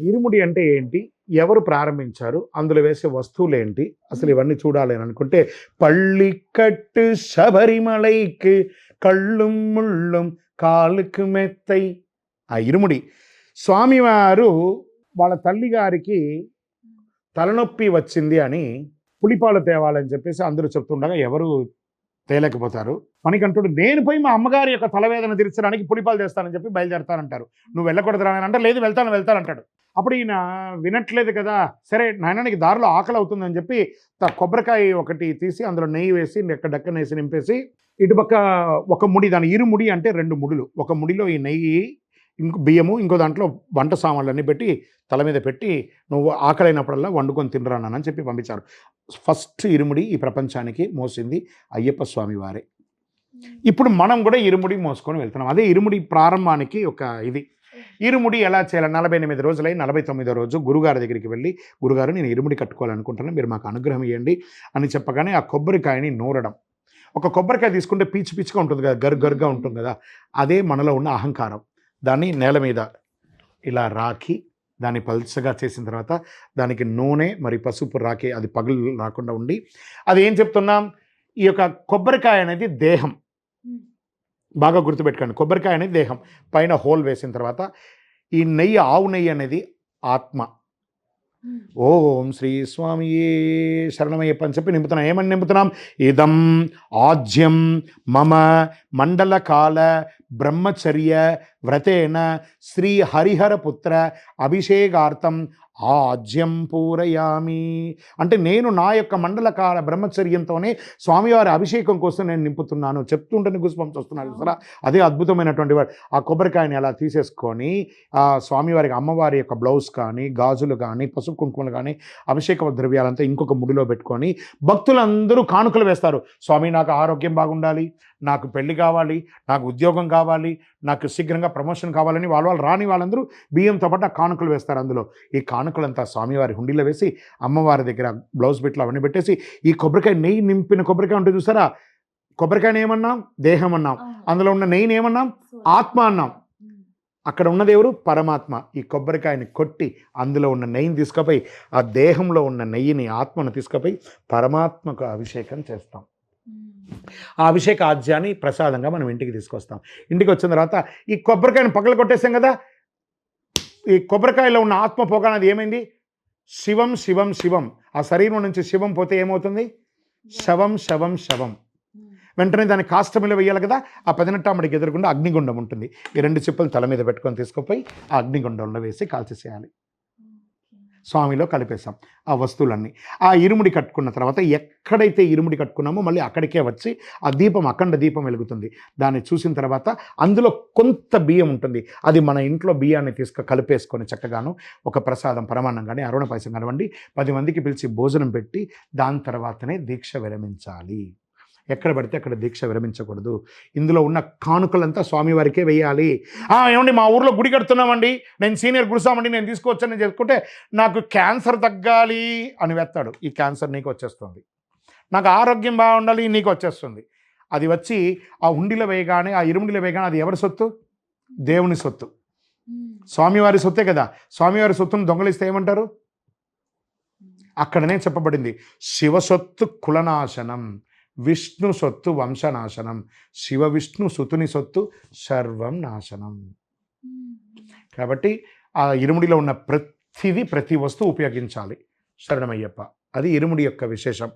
ఇరుముడి అంటే ఏంటి? ఎవరు ప్రారంభించారు? అందులో వేసే వస్తువులు ఏంటి అసలు ఇవన్నీ చూడాలి అని అనుకుంటే పళ్ళికట్టు శబరిమలైకి కళ్ళు ముళ్ళుం కాలుకు మెత్తై. ఆ ఇరుముడి. స్వామివారు వాళ్ళ తల్లి గారికి తలనొప్పి వచ్చింది అని పులిపాలు తేవాలని చెప్పేసి అందరూ చెప్తుండగా ఎవరు తేలేకపోతారు? మనకంటుడు నేను పోయి మా అమ్మగారి యొక్క తలవేదన తీర్చడానికి పులిపాలు తెస్తానని చెప్పి బయలుదేరతానంటారు. నువ్వు వెళ్ళకూడదు రాని అంటే లేదు వెళ్తాను వెళ్తానంటాడు అప్పుడు ఈయన వినట్లేదు కదా సరే నాయనానికి దారిలో ఆకలి అవుతుందని చెప్పి త- కొబ్బరికాయ ఒకటి తీసి అందులో నెయ్యి వేసి డెక్క డక్కన వేసి నింపేసి ఇటుపక్క ఒక ముడి దాని ఇరు ముడి అంటే రెండు ముడులు. ఒక ముడిలో ఈ నెయ్యి ఇంకో బియ్యము ఇంకో దాంట్లో వంట సామాన్లు అన్నీ పెట్టి తల మీద పెట్టి నువ్వు ఆకలైనప్పుడల్లా వండుకొని తినరానని చెప్పి పంపించారు. ఫస్ట్ ఇరుముడి ఈ ప్రపంచానికి మోసింది అయ్యప్ప స్వామి వారే. ఇప్పుడు మనం కూడా ఇరుముడి మోసుకొని వెళ్తున్నాం. అదే ఇరుముడి ప్రారంభానికి ఒక ఇది. ఇరుముడి ఎలా చేయాలి? నలభై ఎనిమిది రోజులై నలభై తొమ్మిదో రోజు గురుగారి దగ్గరికి వెళ్ళి గురుగారు నేను ఇరుముడి కట్టుకోవాలనుకుంటున్నాను మీరు మాకు అనుగ్రహం ఇవ్వండి అని చెప్పగానే ఆ కొబ్బరికాయని నూరడం. ఒక కొబ్బరికాయ తీసుకుంటే పీచు పీచుగా ఉంటుంది కదా గరు గరుగా ఉంటుంది కదా అదే మనలో ఉన్న అహంకారం. దాన్ని నేల మీద ఇలా రాకి దాన్ని పల్చగా చేసిన తర్వాత దానికి నూనె మరి పసుపు రాకి అది పగులు రాకుండా ఉండి అది ఏం చెప్తున్నాం? ఈ యొక్క కొబ్బరికాయ అనేది దేహం. బాగా గుర్తుపెట్టుకోండి. కొబ్బరికాయ అనేది దేహం. పైన హోల్ వేసిన తర్వాత ఈ నెయ్యి ఆవు నెయ్యి అనేది ఆత్మ. ఓం శ్రీ స్వామియే శరణమయ్యప్ప అని చెప్పి నింపుతున్నాం. ఏమని నింపుతున్నాం? ఇదం ఆజ్యం మమ మండలకాల బ్రహ్మచర్య వ్రతేన శ్రీ హరిహర పుత్ర అభిషేకార్థం ఆజ్యం పూరయామి. అంటే నేను నా యొక్క మండలకాల బ్రహ్మచర్యంతోనే స్వామివారి అభిషేకం కోసం నేను నింపుతున్నాను. చెప్తుంటేనే గుస్పంస్ వస్తున్నారు సరే అదే అద్భుతమైనటువంటి వాడు ఆ కొబ్బరికాయని అలా తీసేసుకొని ఆ స్వామివారికి అమ్మవారి యొక్క బ్లౌజ్ కానీ గాజులు కానీ పసుపు కుంకుమలు కానీ అభిషేక ద్రవ్యాలంతా ఇంకొక ముడిలో పెట్టుకొని భక్తులందరూ కానుకలు వేస్తారు. స్వామి నాకు ఆరోగ్యం బాగుండాలి నాకు పెళ్ళి కావాలి నాకు ఉద్యోగం కావాలి నాకు శీఘ్రంగా ప్రమోషన్ కావాలని వాళ్ళ వాళ్ళు రాని వాళ్ళందరూ బియ్యంతో పాటు కానుకలు వేస్తారు అందులో. ఈ కానుకలంతా స్వామివారి హుండీలో వేసి అమ్మవారి దగ్గర బ్లౌజ్ బిట్లు అవన్నీ పెట్టేసి ఈ కొబ్బరికాయ నెయ్యి నింపిన కొబ్బరికాయ ఉంటుంది చూసారా? కొబ్బరికాయని ఏమన్నాం? దేహం అన్నాం. అందులో ఉన్న నెయ్యిని ఏమన్నాం? ఆత్మ అన్నాం. అక్కడ ఉన్నది ఎవరు? పరమాత్మ. ఈ కొబ్బరికాయని కొట్టి అందులో ఉన్న నెయ్యిని తీసుకుపోయి ఆ దేహంలో ఉన్న నెయ్యిని ఆత్మను తీసుకుపోయి పరమాత్మకు అభిషేకం చేస్తాం. ఆ అభిషేక ఆజ్యాన్ని ప్రసాదంగా మనం ఇంటికి తీసుకొస్తాం. ఇంటికి వచ్చిన తర్వాత ఈ కొబ్బరికాయని పగల కొట్టేసాం కదా? ఈ కొబ్బరికాయలో ఉన్న ఆత్మ పోగానది ఏమైంది? శివం శివం శివం. ఆ శరీరం నుంచి శివం పోతే ఏమవుతుంది? శవం శవం శవం. వెంటనే దాన్ని కాష్టమిలో వేయాలి కదా ఆ పదినెట్టామడికి ఎదురుకుండా అగ్నిగుండం ఉంటుంది. ఈ రెండు చిప్పలు తల మీద పెట్టుకొని తీసుకుపోయి ఆ అగ్నిగుండంలో వేసి కాల్చేసేయాలి. స్వామిలో కలిపేసాం ఆ వస్తువులన్నీ. ఆ ఇరుముడి కట్టుకున్న తర్వాత ఎక్కడైతే ఇరుముడి కట్టుకున్నామో మళ్ళీ అక్కడికే వచ్చి ఆ దీపం అఖండ దీపం వెలుగుతుంది. దాన్ని చూసిన తర్వాత అందులో కొంత బియ్యం ఉంటుంది. అది మన ఇంట్లో బియ్యాన్ని తీసుకు కలిపేసుకొని చక్కగాను ఒక ప్రసాదం పరమాన్నం కానీ అరుణ పాయసం కానివ్వండి పది మందికి పిలిచి భోజనం పెట్టి దాని తర్వాతనే దీక్ష విరమించాలి. ఎక్కడ పడితే అక్కడ దీక్ష విరమించకూడదు. ఇందులో ఉన్న కానుకలంతా స్వామివారికే వేయాలి. "ఆ, ఏమండి మా ఊర్లో గుడి కడుతున్నామండి. నేను సీనియర్ గురుసామండి నేను తీసుకొచ్చానని చెప్పుకుంటే నాకు క్యాన్సర్ తగ్గాలి అని వెత్తాడు ఈ క్యాన్సర్ నీకు వచ్చేస్తుంది. నాకు ఆరోగ్యం బాగుండాలి నీకు వచ్చేస్తుంది. అది వచ్చి ఆ ఉండిలో వేయగానే ఆ ఇరుముడిలో వేయగానే అది ఎవరి సొత్తు? దేవుని సొత్తు. స్వామివారి సొత్తే కదా. స్వామివారి సొత్తును దొంగలిస్తే ఏమంటారు? అక్కడనే చెప్పబడింది. శివ సొత్తు కులనాశనం. విష్ణు సొత్తు వంశనాశనం. శివ విష్ణు సుతుని సొత్తు సర్వం నాశనం. కాబట్టి ఆ ఇరుముడిలో ఉన్న ప్రతిదీ ప్రతి వస్తువు ఉపయోగించాలి. శరణమయ్యప్ప అది ఇరుముడి యొక్క విశేషం.